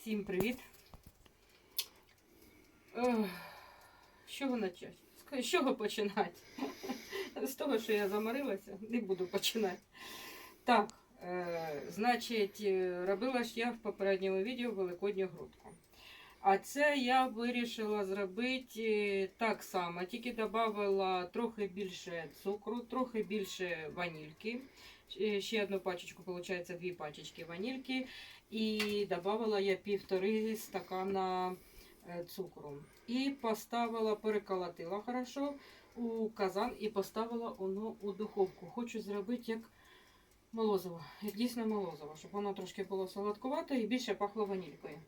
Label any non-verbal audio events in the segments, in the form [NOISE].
Всім привіт. З чого почати? З чого починати? [LAUGHS] З того, що я заморилася, не буду починати. Так, е, значить, е, робила ж я в попередньому відео великодню грудку. А це я вирішила зробити е, так само, тільки додала трохи більше цукру, трохи більше ванільки. Е, Ще одну пачечку, виходить, дві пачечки ванільки. І додавала я півтори стакана е, цукру. І поставила, переколотила хорошо у казан і поставила воно у духовку. Хочу зробити як молозиво, як дійсно молозиво, щоб воно трошки було солодкувате і більше пахло ванількою.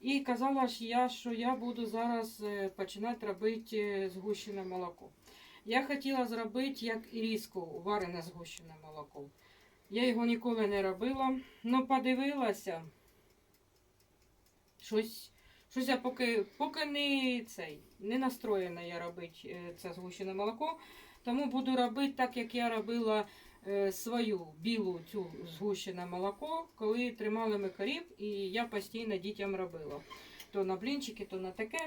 І казала ж я, що я буду зараз е, починати робити згущене молоко. Я хотіла зробити як іріску, варене згущене молоко. Я його ніколи не робила, але подивилася. Щось, щось я поки, поки не цей, не настроєна я робити е, це згущене молоко. Тому буду робити так, як я робила е, свою білу цю згущене молоко, коли тримали ми корів, і я постійно дітям робила. То на блінчики, то на таке.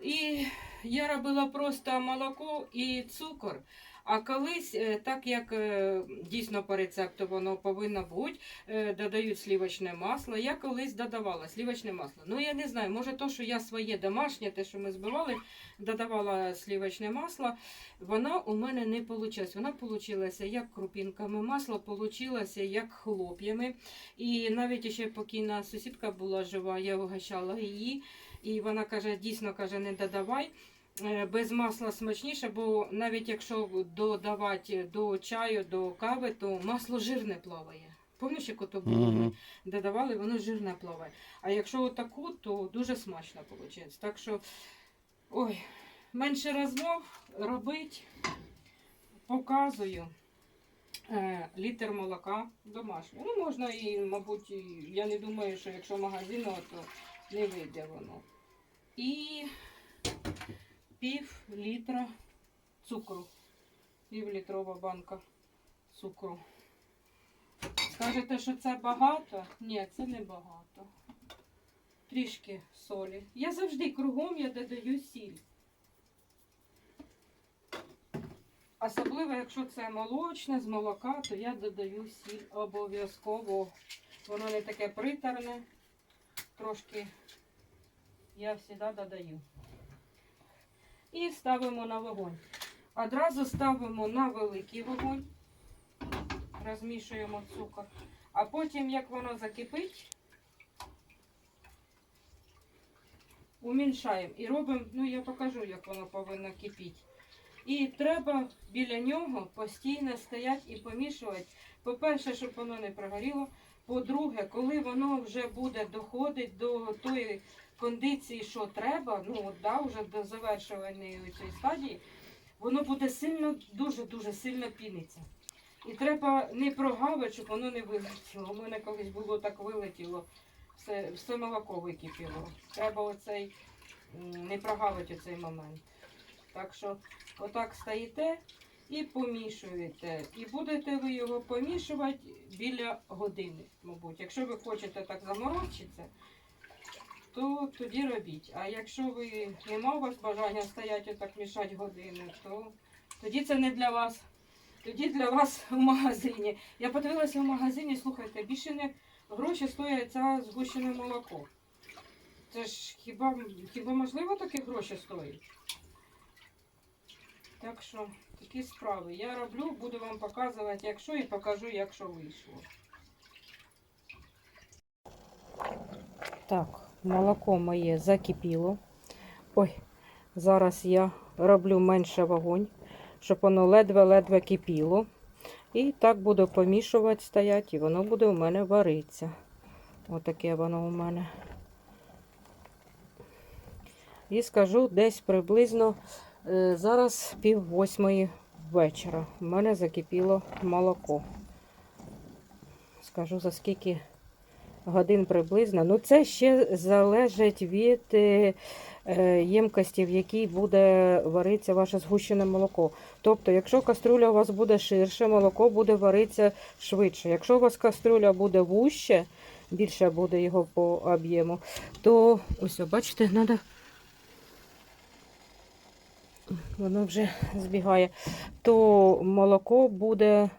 І я робила просто молоко і цукор. А колись, е, так як е, дійсно по рецепту воно повинно бути, е, додають слівочне масло. Я колись додавала слівочне масло. Ну я не знаю, може то, що я своє домашнє, те, що ми збивали, додавала слівочне масло, воно у мене не вийшло. Воно вийшло як крупінками, масло вийшло як хлоп'ями. І навіть ще покійна сусідка була жива, я угощала її. І вона каже, дійсно каже, не додавай. Е, Без масла смачніше, бо навіть якщо додавати до чаю, до кави, то масло жирне плаває. Пам'ятаєш, як ото було? Мгм. Додавали, воно жирне плаває. А якщо отаку, то дуже смачно виходить. Так що, ой, менше розмов робить, показую. Е, літр молока домашнього. Ну, можна і, мабуть, і, я не думаю, що якщо магазинного, то не вийде воно. І пів літра цукру. Півлітрова банка цукру. Скажете, що це багато? Ні, це не багато. Трішки солі. Я завжди кругом я додаю сіль. Особливо, якщо це молочне з молока, то я додаю сіль обов'язково. Воно не таке приторне. Трошки я завжди додаю. І ставимо на вогонь. Одразу ставимо на великий вогонь, розмішуємо цукор. А потім, як воно закипить, уміншаємо і робимо, ну я покажу, як воно повинно кипіти. І треба біля нього постійно стояти і помішувати. По-перше, щоб воно не прогоріло. По-друге, коли воно вже буде доходити до тої кондиції, що треба, ну от, да, вже до завершувальної цієї стадії, воно буде сильно, дуже-дуже сильно піниться. І треба не прогавити, щоб воно не вилетіло. У мене колись було так вилетіло, все, все молоко википіло. Треба оцей не прогавити цей момент. Так що отак стоїте і помішуєте. І будете ви його помішувати біля години, мабуть. Якщо ви хочете так заморочитися, то тоді робіть. А якщо ви нема у вас бажання стояти отак мішати годину, то тоді це не для вас. Тоді для вас [LAUGHS] в магазині. Я подивилася в магазині, слухайте, більше не гроші стоять це згущене молоко. Це ж хіба, хіба можливо такі гроші стоїть? Так що такі справи. Я роблю, буду вам показувати, якщо і покажу, як що вийшло. Так, молоко моє закипіло. Ой, зараз я роблю менше вогонь, щоб воно ледве-ледве кипіло. І так буду помішувати, стояти, і воно буде у мене варитися. Отаке воно у мене. І скажу десь приблизно зараз пів восьмої вечора. У мене закипіло молоко. Скажу за скільки годин приблизно. Ну, це ще залежить від е, е, ємкості, в якій буде варитися ваше згущене молоко. Тобто, якщо каструля у вас буде ширше, молоко буде варитися швидше. Якщо у вас каструля буде вужче, більше буде його по об'єму, то ось, бачите, треба. Воно вже збігає, то молоко буде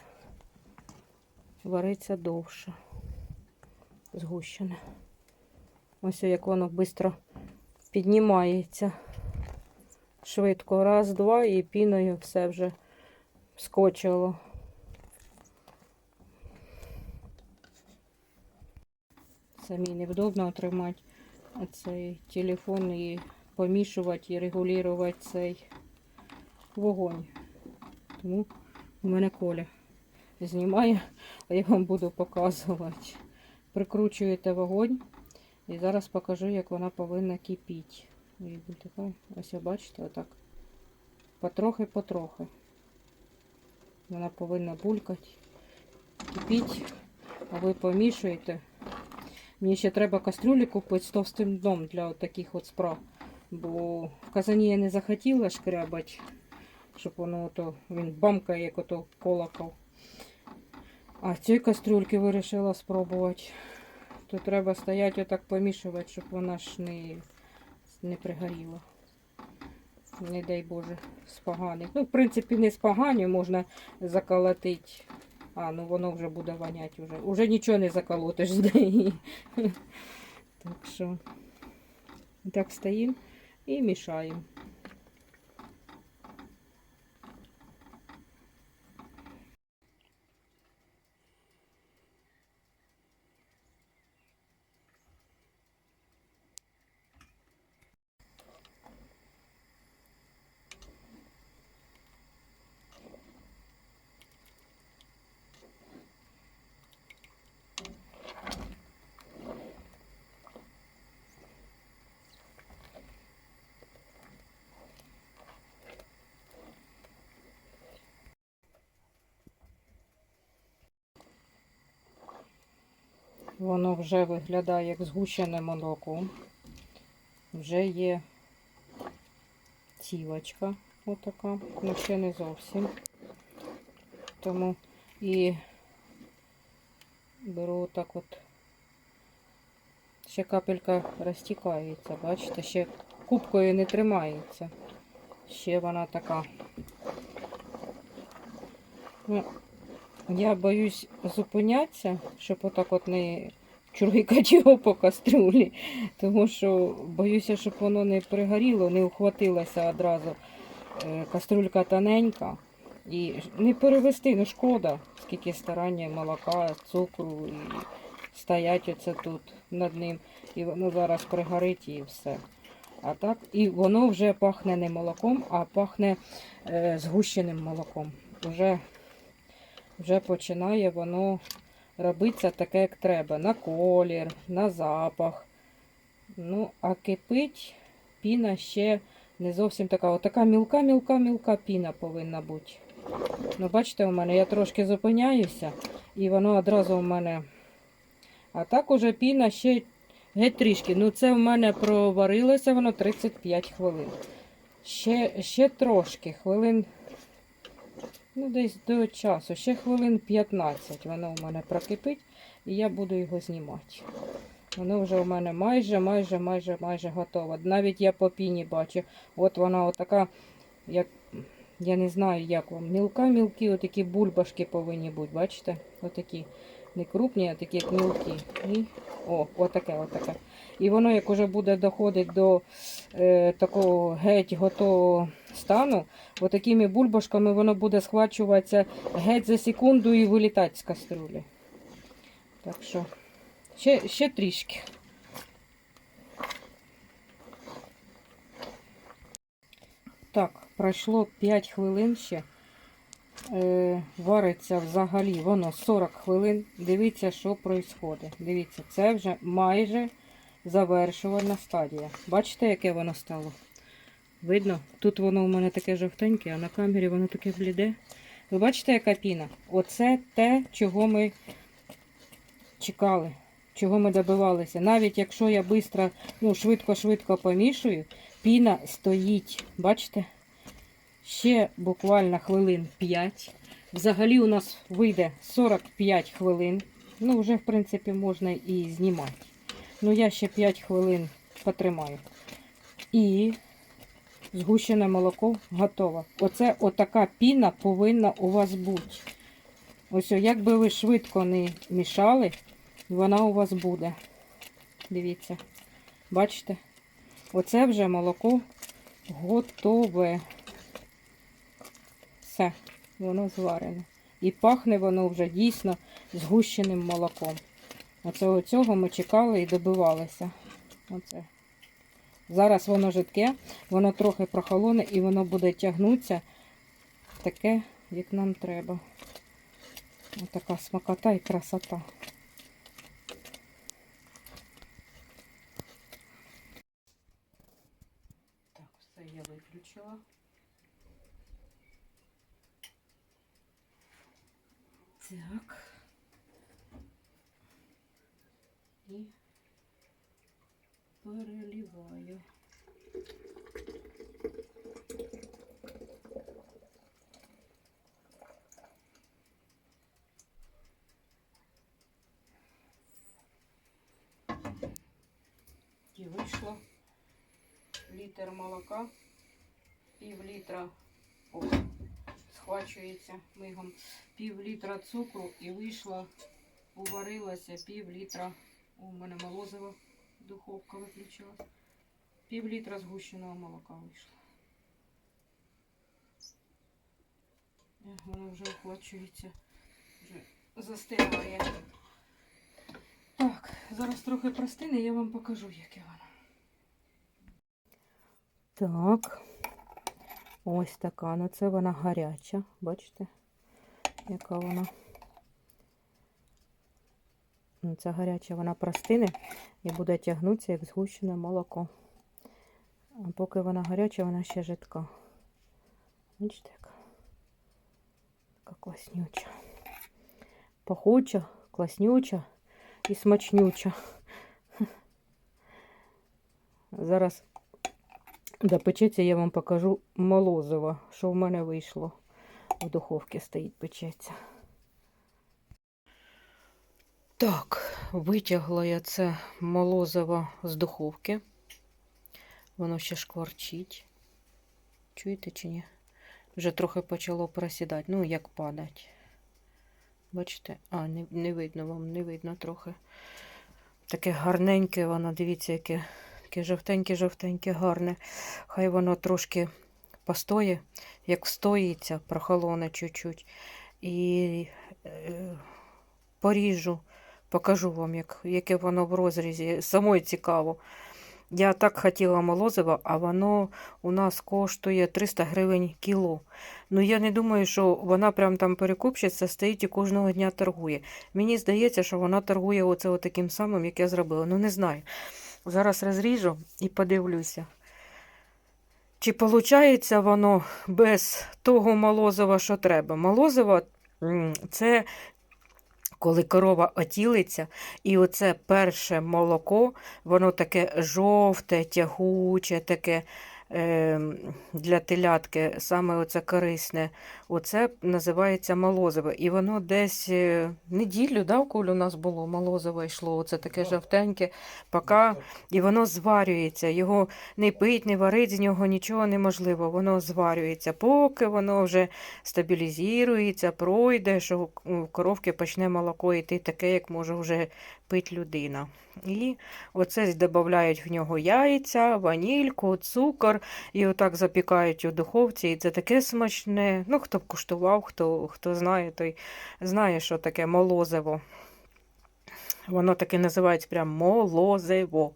вариться довше. Згущене. Ось як воно швидко піднімається. Швидко. Раз, два, і піною все вже скочило. Самі невдобно тримати цей телефон і помішувати і регулювати цей вогонь. Тому у мене коля знімає, а я вам буду показувати. Прикручуєте вогонь і зараз покажу, як вона повинна кипіти. Ось бачите, отак. Потрохи-потрохи. Вона повинна булькати, кипіти, а ви помішуєте. Мені ще треба кастрюлі купити з товстим дном для таких от справ. Бо в казані я не захотіла шкрябати, щоб воно ото, він бамкає, як ото колокол. А цієї кастрюльки вирішила спробувати. То треба стояти отак помішувати, щоб вона ж не, не пригоріла. Не дай Боже, споганить. Ну, в принципі, не споганю, можна заколотити. А, ну воно вже буде воняти вже. Уже нічого не заколотиш з [LAUGHS] неї. Так що так стоїмо і мішаємо. Воно вже виглядає як згущене молоко. Вже є цівочка отака, ну ще не зовсім. Тому і беру отак от. Ще капелька розтікається, бачите, ще кубкою не тримається. Ще вона така. Ну, я боюсь зупинятися, щоб отак от не чургикати його по кастрюлі, тому що боюся, щоб воно не пригоріло, не ухватилося одразу. Е, Кастрюлька тоненька. І не перевести, ну шкода, скільки старання молока, цукру і стоять оце тут над ним. І воно зараз пригорить і все. А так, і воно вже пахне не молоком, а пахне е, згущеним молоком. Уже вже починає воно робитися таке, як треба. На колір, на запах. Ну, а кипить піна ще не зовсім така. Отака мілка-мілка-мілка піна повинна бути. Ну, бачите, у мене я трошки зупиняюся, і воно одразу у мене. А так уже піна ще геть трішки. Ну, це в мене проварилося воно 35 хвилин. Ще, ще трошки, хвилин Ну, десь до часу, ще хвилин 15 воно у мене прокипить і я буду його знімати. Воно вже у мене майже, майже, майже, майже готово. Навіть я по піні бачу. От вона отака, як, я не знаю, як вам. Мілка-мілкі, отакі бульбашки повинні бути, бачите? Отакі. Не крупні, а такі як мілкі. І, о, отаке, отаке. І воно, як уже буде доходити до е, такого геть готового стану, отакими бульбашками воно буде схвачуватися геть за секунду і вилітати з каструлі. Так що, ще, ще трішки. Так, пройшло 5 хвилин ще. Е, вариться взагалі воно 40 хвилин. Дивіться, що відбувається. Дивіться, це вже майже завершувальна стадія. Бачите, яке воно стало? Видно? Тут воно у мене таке жовтеньке, а на камері воно таке бліде. Ви бачите, яка піна? Оце те, чого ми чекали, чого ми добивалися. Навіть якщо я бистро, ну, швидко-швидко помішую, піна стоїть. Бачите? Ще буквально хвилин 5. Взагалі у нас вийде 45 хвилин. Ну, вже, в принципі, можна і знімати. Ну, я ще 5 хвилин потримаю. І згущене молоко готове. Оце отака піна повинна у вас бути. Ось, о, як би ви швидко не мішали, вона у вас буде. Дивіться. Бачите? Оце вже молоко готове. Все, воно зварене. І пахне воно вже дійсно згущеним молоком. Оце оцього ми чекали і добивалися. Оце. Зараз воно жидке, воно трохи прохолоне і воно буде тягнутися таке, як нам треба. Ось така смакота і красота. Так, все я виключила. Так. І переливаю. І вийшло літр молока, пів літра о, схвачується мигом, пів літра цукру і вийшло, уварилося пів літра. У мене молозиво, духовка виключилась. Пів літра згущеного молока вийшло. Е, Воно вже охолоджується, вже застигає. Так, зараз трохи простине, я вам покажу, яке воно. Так, ось така. Ну це вона гаряча, бачите, яка вона. Ну, Ця гаряча вона простине і буде тягнутися, як згущене молоко. А поки вона гаряча, вона ще жидка. Бачите, яка? Така класнюча. Пахуча, класнюча і смачнюча. Зараз допечеться, я вам покажу молозиво, що в мене вийшло. В духовці стоїть печеться. Так, витягла я це молозиво з духовки. Воно ще шкварчить. Чуєте чи ні? Вже трохи почало просідати. Ну, як падать. Бачите? А, не, не видно вам, не видно трохи. Таке гарненьке воно, дивіться, яке, яке жовтеньке-жовтеньке, гарне. Хай воно трошки постоє, як встоїться, прохолоне чуть-чуть. І е, поріжу, покажу вам, як, яке воно в розрізі. Самой цікаво. Я так хотіла молозиво, а воно у нас коштує 300 гривень кіло. Ну я не думаю, що вона прям там перекупщиця, стоїть і кожного дня торгує. Мені здається, що вона торгує оце таким самим, як я зробила. Ну не знаю. Зараз розріжу і подивлюся. Чи виходить воно без того молозива, що треба? Молозиво це коли корова отілиться, і оце перше молоко, воно таке жовте, тягуче, таке для телятки, саме оце корисне. Оце називається молозиво. І воно десь е, неділю, да, коли у нас було молозиво йшло, оце таке жовтеньке, поки, і воно зварюється. Його не пить, не варить, з нього нічого неможливо. Воно зварюється, поки воно вже стабілізується, пройде, що у коровки почне молоко йти таке, як може вже пити людина. І оце додають в нього яйця, ванільку, цукор, і отак запікають у духовці. І це таке смачне. Ну, хто б куштував, хто, хто знає, той знає, що таке молозиво. Воно таке називається прям молозиво.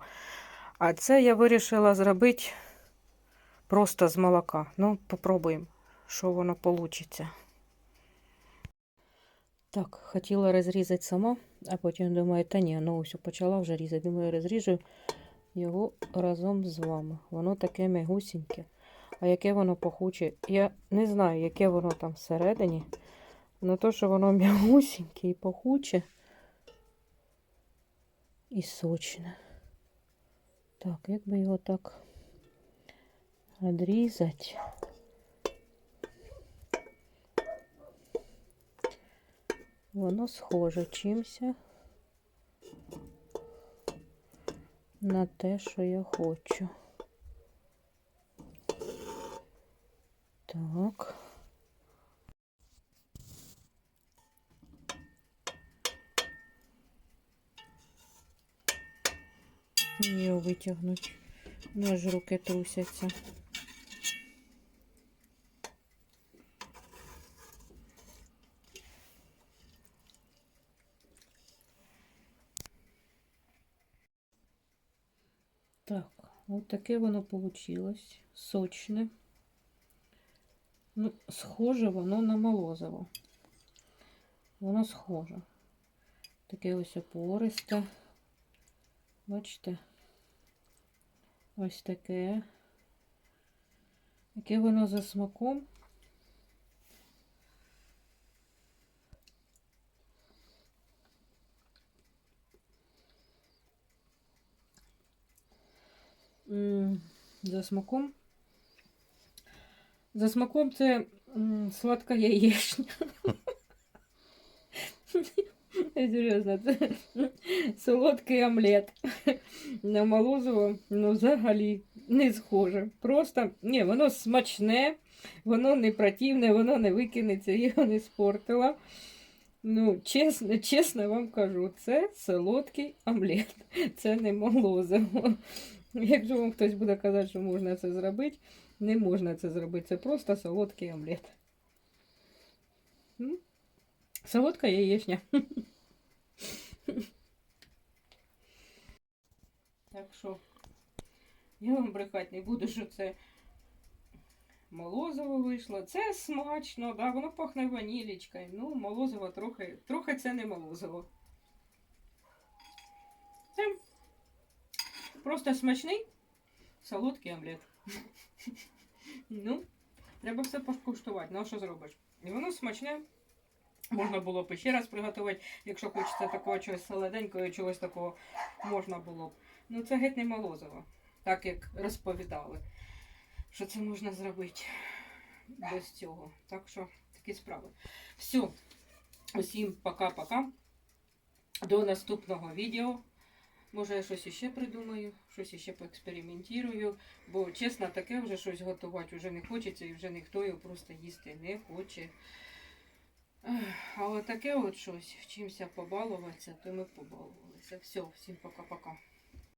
А це я вирішила зробити просто з молока. Ну, попробуємо, що воно вийде. Так, хотіла розрізати сама, а потім думаю, та ні, ну ось почала вже різати. Думаю, розріжу його разом з вами. Воно таке мягусіньке. А яке воно пахуче, я не знаю, яке воно там всередині. Но то, що воно мягусіньке і пахуче. І сочне. Так, як би його так відрізати. Воно схоже чимся на те, що я хочу. Так. Його витягнуть. Аж руки трусяться. От таке воно получилось. Сочне. Ну, схоже воно на молозиво. Воно схоже. Таке ось опористе. Бачите? Ось таке. Яке воно за смаком. За смаком. За смаком це сладка яєчня. Серйозно, це солодкий омлет. На молозиво, ну, взагалі не схоже. Просто, ні, воно смачне, воно не противне, воно не викинеться, його не спортила. Ну, чесно, чесно вам кажу, це солодкий омлет, це не молозиво. [LAUGHS] Якщо вам хтось буде казати, що можна це зробити, не можна це зробити. Це просто солодкий омлет. Солодка яєчня. [LAUGHS] Так що я вам брехати не буду, що це молозиво вийшло. Це смачно, да, воно пахне ванілічкою. Ну, молозиво трохи, трохи це не молозиво. Це просто смачний солодкий омлет. Ну, треба все покуштувати. Ну, що зробиш? І воно смачне. Можна було б ще раз приготувати, якщо хочеться такого чогось солоденького, чогось такого можна було б. Ну це геть не молозиво, так як розповідали, що це можна зробити без цього. Так що такі справи. Все. Усім пока-пока. До наступного відео. Може, я щось іще придумаю, щось іще поекспериментую, бо чесно, таке вже щось готувати вже не хочеться і вже ніхто його просто їсти не хоче. Але таке от щось, чимся побалуватися, то ми побалувалися. Все, всім пока-пока.